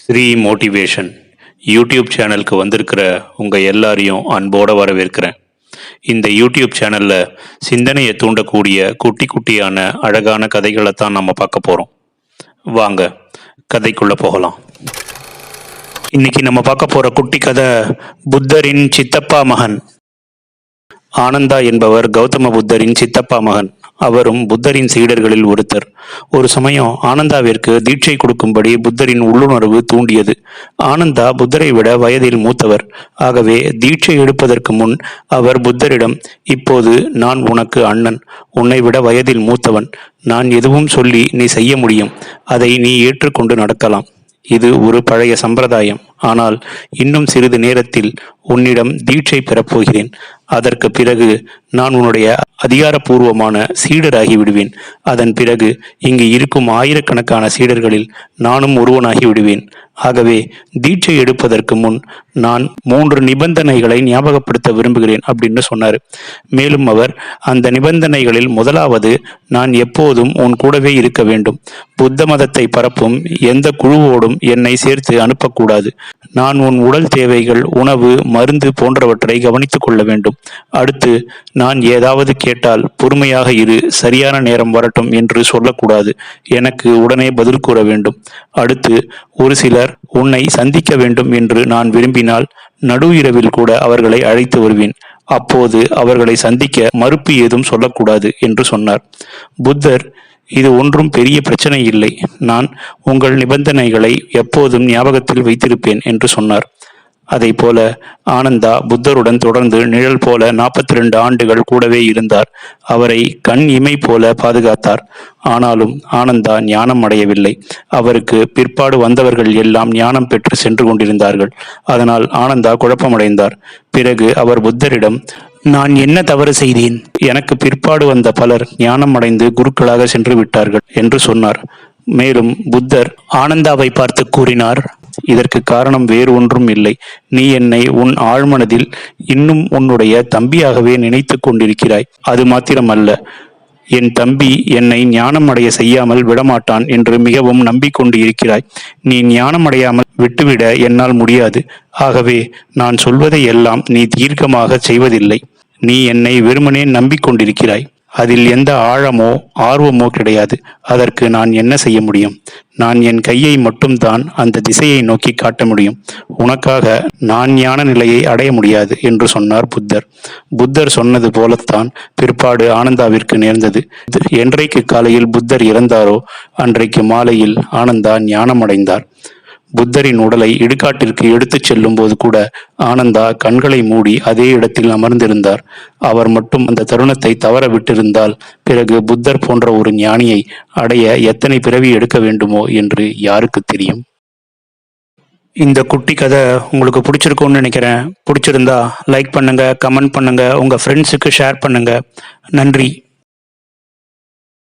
Sri motivation YouTube சேனலுக்கு வந்திருக்கிற உங்கள் எல்லாரையும் அன்போடு வரவேற்கிறேன். இந்த யூடியூப் சேனலில் சிந்தனையை தூண்டக்கூடிய குட்டி குட்டியான அழகான கதைகளை தான் நம்ம பார்க்க போகிறோம் வாங்க கதைக்குள்ளே போகலாம். இன்னைக்கு நம்ம பார்க்க போகிற குட்டி கதை புத்தரின் சித்தப்பா மகன். ஆனந்தா என்பவர் கௌதம புத்தரின் சித்தப்பா மகன். அவரும் புத்தரின் சீடர்களில் ஒருத்தர். ஒரு சமயம் ஆனந்தாவிற்கு தீட்சை கொடுக்கும்படி புத்தரின் உள்ளுணர்வு தூண்டியது. ஆனந்தா புத்தரை விட வயதில் மூத்தவர். ஆகவே தீட்சை எடுப்பதற்கு முன் அவர் புத்தரிடம் இப்போது நான் உனக்கு அண்ணன். உன்னை விட வயதில் மூத்தவன். நான் எதுவும் சொல்லி நீ செய்ய முடியும். அதை நீ ஏற்றுக்கொண்டு நடக்கலாம். இது ஒரு பழைய சம்பிரதாயம். ஆனால் இன்னும் சிறிது நேரத்தில் உன்னிடம் தீட்சை பெறப்போகிறேன் அதற்கு பிறகு நான் உன்னுடைய அதிகாரப்பூர்வமான சீடராகி விடுவேன். அதன் பிறகு இங்கு இருக்கும் ஆயிரக்கணக்கான சீடர்களில் நானும் ஒருவனாகி விடுவேன். ஆகவே தீட்சை எடுப்பதற்கு முன் நான் மூன்று நிபந்தனைகளை ஞாபகப்படுத்த விரும்புகிறேன் அப்படின்னு சொன்னார். மேலும் அவர் அந்த நிபந்தனைகளில் முதலாவது நான் எப்போதும் உன் கூடவே இருக்க வேண்டும். புத்த மதத்தை பரப்பும் எந்த குழுவோடும் என்னை சேர்த்து அனுப்பக்கூடாது. நான் உன் உடல் தேவைகள் உணவு மருந்து போன்றவற்றை கவனித்துக் கொள்ள வேண்டும். அடுத்து நான் ஏதாவது கேட்டால் பொறுமையாக இரு சரியான நேரம் வரட்டும் என்று சொல்லக்கூடாது. எனக்கு உடனே பதில் கூற வேண்டும். அடுத்து ஒரு சிலர் உன்னை சந்திக்க வேண்டும் என்று நான் விரும்பினால் நடு இரவில் கூட அவர்களை அழைத்து வருவேன். அப்போது அவர்களை சந்திக்க மறுப்பு ஏதும் சொல்லக்கூடாது என்று சொன்னார். புத்தர் இது ஒன்றும் பெரிய பிரச்சனை இல்லை. நான் உங்கள் நிபந்தனைகளை எப்போதும் ஞாபகத்தில் வைத்திருப்பேன் என்று சொன்னார். அதை போல ஆனந்தா புத்தருடன் தொடர்ந்து நிழல் போல நாற்பத்தி ரெண்டு ஆண்டுகள் கூடவே இருந்தார். அவரை கண் இமை போல பாதுகாத்தார். ஆனாலும் ஆனந்தா ஞானம் அடையவில்லை. அவருக்கு பிற்பாடு வந்தவர்கள் எல்லாம் ஞானம் பெற்று சென்று கொண்டிருந்தார்கள். அதனால் ஆனந்தா குழப்பமடைந்தார். பிறகு அவர் புத்தரிடம் நான் என்ன தவறு செய்தேன்? எனக்கு பிற்பாடு வந்த பலர் ஞானம் அடைந்து குருக்களாக சென்று விட்டார்கள் என்று சொன்னார். மேலும் புத்தர் ஆனந்தாவை பார்த்து கூறினார். இதற்கு காரணம் வேறு ஒன்றும் இல்லை. நீ என்னை உன் ஆழ்மனதில் இன்னும் உன்னுடைய தம்பியாகவே நினைத்து கொண்டிருக்கிறாய். அது மாத்திரமல்ல. என் தம்பி என்னை ஞானம் அடைய செய்யாமல் விடமாட்டான் என்று மிகவும் நம்பிக்கொண்டு இருக்கிறாய். நீ ஞானம் அடையாமல் விட்டுவிட என்னால் முடியாது. ஆகவே நான் சொல்வதை எல்லாம் நீ தீர்க்கமாக செய்வதில்லை. நீ என்னை வெறுமனே நம்பிக்கொண்டிருக்கிறாய். அதில் எந்த ஆழமோ ஆர்வமோ கிடையாது. அதற்கு நான் என்ன செய்ய முடியும்? நான் என் கையை மட்டும்தான் அந்த திசையை நோக்கி காட்ட முடியும். உனக்காக நான் ஞான நிலையை அடைய முடியாது என்று சொன்னார் புத்தர். புத்தர் சொன்னது போலத்தான் பிற்பாடு ஆனந்தாவிற்கு நேர்ந்தது. என்றைக்கு காலையில் புத்தர் இறந்தாரோ அன்றைக்கு மாலையில் ஆனந்தா ஞானம் அடைந்தார் புத்தரின் உடலை இடுகாட்டிற்கு எடுத்துச் செல்லும் போது கூட ஆனந்தா கண்களை மூடி அதே இடத்தில் அமர்ந்திருந்தார். அவர் மட்டும் அந்த தருணத்தை தவற விட்டிருந்தால் பிறகு புத்தர் போன்ற ஒரு ஞானியை அடைய எத்தனை பிறவி எடுக்க வேண்டுமோ என்று யாருக்கு தெரியும்? இந்த குட்டி கதை உங்களுக்கு பிடிச்சிருக்கும்னு நினைக்கிறேன். பிடிச்சிருந்தா லைக் பண்ணுங்க கமெண்ட் பண்ணுங்க உங்க ஃப்ரெண்ட்ஸுக்கு ஷேர் பண்ணுங்க. நன்றி.